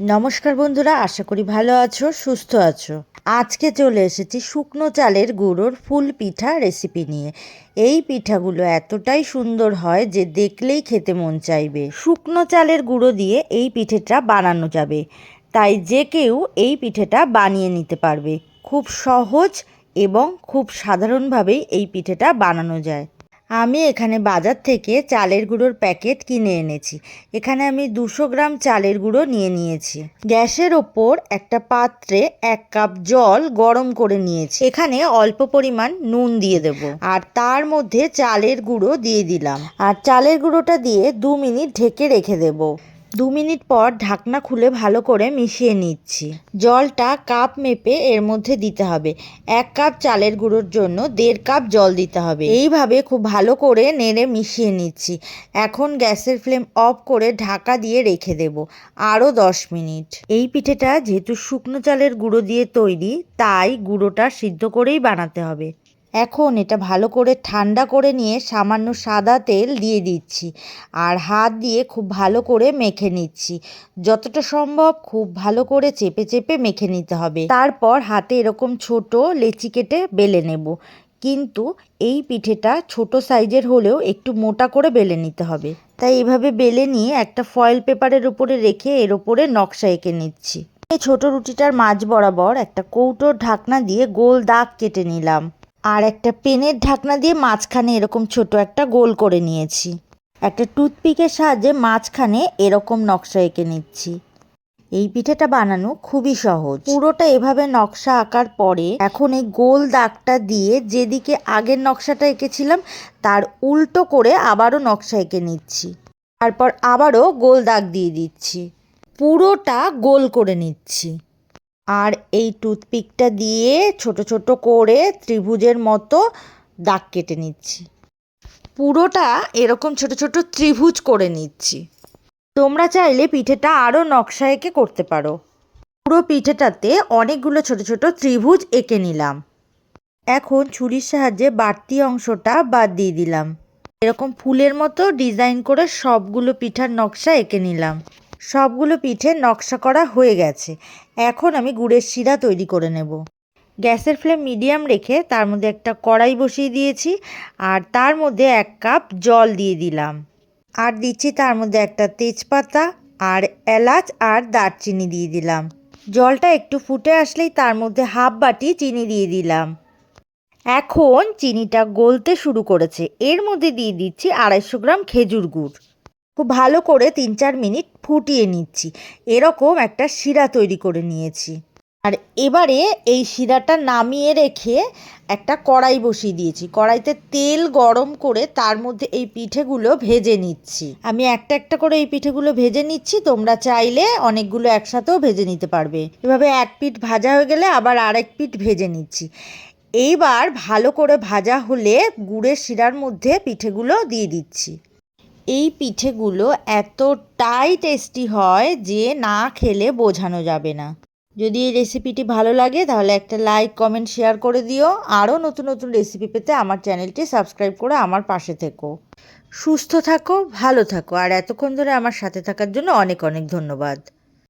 নমস্কার বন্ধুরা, আশা করি ভালো আছো, সুস্থ আছো। আজকে চলে এসেছি শুকনো চালের গুঁড়োর ফুল পিঠা রেসিপি নিয়ে। এই পিঠাগুলো এতটাই সুন্দর হয় যে দেখলেই খেতে মন চাইবে। শুকনো চালের গুঁড়ো দিয়ে এই পিঠেটা বানানো যাবে। তাই যে কেউ এই পিঠেটা বানিয়ে নিতে পারবে। খুব সহজ এবং খুব সাধারণভাবেই এই পিঠেটা বানানো যায়। আমি এখানে বাজার থেকে চালের গুঁড়োর প্যাকেট কিনে এনেছি। এখানে আমি দুশো গ্রাম চালের গুঁড়ো নিয়ে নিয়েছি। গ্যাসের ওপর একটা পাত্রে এক কাপ জল গরম করে নিয়েছি। এখানে অল্প পরিমাণ নুন দিয়ে দেব। আর তার মধ্যে চালের গুঁড়ো দিয়ে দিলাম। আর চালের গুঁড়োটা দিয়ে দু মিনিট ঢেকে রেখে দেব। দু মিনিট পর ঢাকনা খুলে ভালো করে মিশিয়ে নিচ্ছি। জলটা কাপ মেপে এর মধ্যে দিতে হবে। এক কাপ চালের গুঁড়োর জন্য দেড় কাপ জল দিতে হবে। এইভাবে খুব ভালো করে নেড়ে মিশিয়ে নিচ্ছি। এখন গ্যাসের ফ্লেম অফ করে ঢাকা দিয়ে রেখে দেব আরও দশ মিনিট। এই পিঠেটা যেহেতু শুকনো চালের গুঁড়ো দিয়ে তৈরি, তাই গুঁড়োটা সিদ্ধ করেই বানাতে হবে। এখন এটা ভালো করে ঠান্ডা করে নিয়ে সামান্য সাদা তেল দিয়ে দিচ্ছি আর হাত দিয়ে খুব ভালো করে মেখে নিচ্ছি। যতটা সম্ভব খুব ভালো করে চেপে চেপে মেখে নিতে হবে। তারপর হাতে এরকম ছোট লেচি কেটে বেলে নেব। কিন্তু এই পিঠেটা ছোট সাইজের হলেও একটু মোটা করে বেলে নিতে হবে। তাই এভাবে বেলে নিয়ে একটা ফয়েল পেপারের উপরে রেখে এর উপরে নকশা এঁকে নিচ্ছি। এই ছোট রুটিটার মাঝ বরাবর একটা কৌটোর ঢাকনা দিয়ে গোল দাগ কেটে নিলাম। আর একটা পেনের ঢাকনা দিয়ে মাঝখানে এরকম ছোট একটা গোল করে নিয়েছি। একটা টুথপিকের সাহায্যে মাঝখানে এরকম নকশা এঁকে নিচ্ছি। এই পিঠেটা বানানো খুবই সহজ। পুরোটা এভাবে নকশা আঁকার পরে এখন এই গোল দাগটা দিয়ে যেদিকে আগের নকশাটা এঁকেছিলাম, তার উল্টো করে আবারও নকশা এঁকে নিচ্ছি। তারপর আবারও গোল দাগ দিয়ে দিচ্ছি। পুরোটা গোল করে নিচ্ছি। আর এই টুথপিকটা দিয়ে ছোট ছোট করে ত্রিভুজের মতো দাগ কেটে নিচ্ছি। পুরোটা এরকম ছোট ছোট ত্রিভুজ করে নিচ্ছি। তোমরা চাইলে পিঠেটা আরও নকশা এঁকে করতে পারো। পুরো পিঠেটাতে অনেকগুলো ছোট ছোট ত্রিভুজ এঁকে নিলাম। এখন ছুরির সাহায্যে বাড়তি অংশটা বাদ দিয়ে দিলাম। এরকম ফুলের মতো ডিজাইন করে সবগুলো পিঠার নকশা এঁকে নিলাম। সবগুলো পিঠে নকশা করা হয়ে গেছে। এখন আমি গুড়ের শিরা তৈরি করে নেব। গ্যাসের ফ্লেম মিডিয়াম রেখে তার মধ্যে একটা কড়াই বসিয়ে দিয়েছি আর তার মধ্যে এক কাপ জল দিয়ে দিলাম। আর দিচ্ছি তার মধ্যে একটা তেজপাতা আর এলাচ আর দারচিনি দিয়ে দিলাম। জলটা একটু ফুটে আসলেই তার মধ্যে হাফ বাটি চিনি দিয়ে দিলাম। এখন চিনিটা গলতে শুরু করেছে। এর মধ্যে দিয়ে দিচ্ছি আড়াইশো গ্রাম খেজুর গুড়। খুব ভালো করে তিন চার মিনিট ফুটিয়ে নিচ্ছি। এরকম একটা শিরা তৈরি করে নিয়েছি। আর এবারে এই শিরাটা নামিয়ে রেখে একটা কড়াই বসিয়ে দিয়েছি। কড়াইতে তেল গরম করে তার মধ্যে এই পিঠেগুলো ভেজে নিচ্ছি। আমি একটা একটা করে এই পিঠেগুলো ভেজে নিচ্ছি। তোমরা চাইলে অনেকগুলো একসাথেও ভেজে নিতে পারবে। এভাবে এক পিঠ ভাজা হয়ে গেলে আবার আরেক পিঠ ভেজে নিচ্ছি। এইবার ভালো করে ভাজা হলে গুড়ের শিরার মধ্যে পিঠেগুলো দিয়ে দিচ্ছি। এই পিঠেগুলো এতটাই টেস্টি হয় যে না খেলে বোঝানো যাবে না। যদি এই রেসিপিটি ভালো লাগে, তাহলে একটা লাইক কমেন্ট শেয়ার করে দিও। আরও নতুন নতুন রেসিপি পেতে আমার চ্যানেলটি সাবস্ক্রাইব করে আমার পাশে থেকো। সুস্থ থাকো, ভালো থাকো। আর এতক্ষণ ধরে আমার সাথে থাকার জন্য অনেক অনেক ধন্যবাদ।